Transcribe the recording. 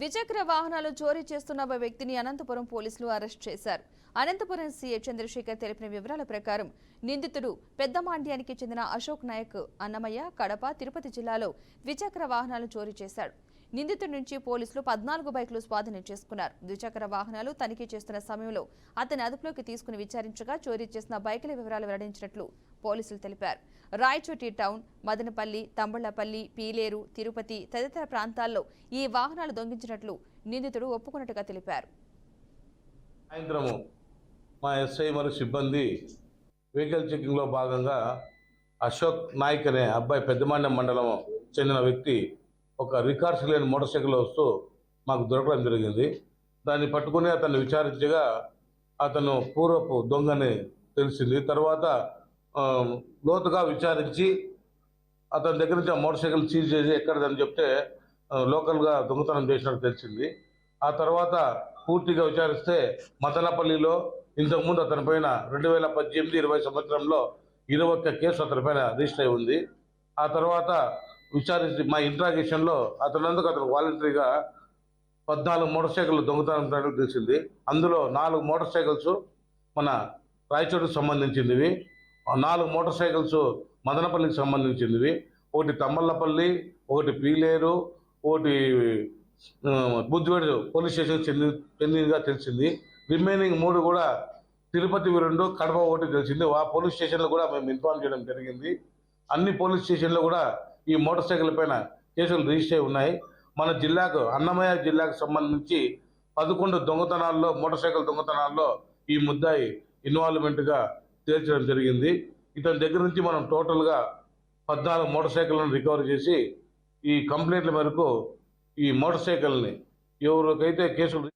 ద్విచక్ర వాహనాలు చోరీ చేస్తున్న ఒక వ్యక్తిని అనంతపురం పోలీసులు అరెస్ట్ చేశారు. అనంతపురం సీఏ చంద్రశేఖర్ తెలిపిన వివరాల ప్రకారం నిందితుడు పెద్ద మాండ్యానికి చెందిన అశోక్ నాయక్ అన్నమయ్య కడప తిరుపతి జిల్లాలో ద్విచక్ర వాహనాలు చోరీ చేశాడు. నిందితుడి నుంచి పోలీసులు పద్నాలుగు బైకులు స్వాధీనం చేసుకున్నారు. ద్విచక్ర వాహనాలు తనిఖీ చేస్తున్న సమయంలో అతని అదుపులోకి తీసుకుని విచారించగా చోరీ చేసిన బైకుల వివరాలు వెల్లడించినట్లు పోలీసులు తెలిపారు. రాయచోటి టౌన్ మదనపల్లి తంబళ్ళపల్లి పీలేరు తిరుపతి తదితర ప్రాంతాల్లో ఈ వాహనాలు దొంగించినట్లు నిందితుడు ఒప్పుకున్నట్టుగా తెలిపారు. సాయంత్రము మా ఎస్ఐ మరియు సిబ్బంది వెహికల్ చెకింగ్లో భాగంగా అశోక్ నాయక్ అనే అబ్బాయి పెద్దమాండం మండలం చెందిన వ్యక్తి ఒక రికార్డ్స్ లేని మోటార్ సైకిల్ వస్తూ మాకు దొరకడం జరిగింది. దాన్ని పట్టుకుని అతన్ని విచారించగా అతను పూర్వపు దొంగని తెలిసింది. తర్వాత లోతుగా విచారించి అతని దగ్గర నుంచి ఆ మోటార్ సైకిల్ సీజ్ చేసి ఎక్కడదని చెప్తే లోకల్గా దొంగతనం చేసినట్టు తెలిసింది. ఆ తర్వాత పూర్తిగా విచారిస్తే మదనపల్లిలో ఇంతకుముందు అతని పైన రెండు వేల పద్దెనిమిది ఇరవై సంవత్సరంలో ఇరవై ఒక్క కేసు అతని పైన రిజిస్టర్ అయి ఉంది. ఆ తర్వాత విచారించి మా ఇంట్రాగేషన్లో అతనందుకు అతను వాలంటరీగా పద్నాలుగు మోటార్ సైకిల్ దొంగతనం తెలిసింది. అందులో నాలుగు మోటార్ సైకిల్స్ మన రాయచోటుకు సంబంధించినవి నాలుగు మోటార్ సైకిల్స్ మదనపల్లికి సంబంధించినవి ఒకటి తమ్మల్లపల్లి ఒకటి పీలేరు ఒకటి బుద్ధివేడు పోలీస్ స్టేషన్ చెంది చెందినగా తెలిసింది. రిమైనింగ్ మూడు కూడా తిరుపతి రెండు కడప ఒకటి తెలిసింది. ఆ పోలీస్ స్టేషన్లో కూడా మేము ఇన్ఫార్మ్ చేయడం జరిగింది. అన్ని పోలీస్ స్టేషన్లో కూడా ఈ మోటార్ సైకిల్ పైన కేసులు రిజిస్టర్ అయి ఉన్నాయి. మన జిల్లాకు అన్నమయ్య జిల్లాకు సంబంధించి పదకొండు దొంగతనాల్లో మోటార్ సైకిల్ దొంగతనాల్లో ఈ ముద్దాయి ఇన్వాల్వ్మెంట్గా తేల్చడం జరిగింది. ఇతని దగ్గర నుంచి మనం టోటల్గా పద్నాలుగు మోటార్ సైకిళ్ళను రికవర్ చేసి ఈ కంప్లైంట్ల మేరకు ఈ మోటార్ సైకిల్ని ఎవరికైతే కేసులు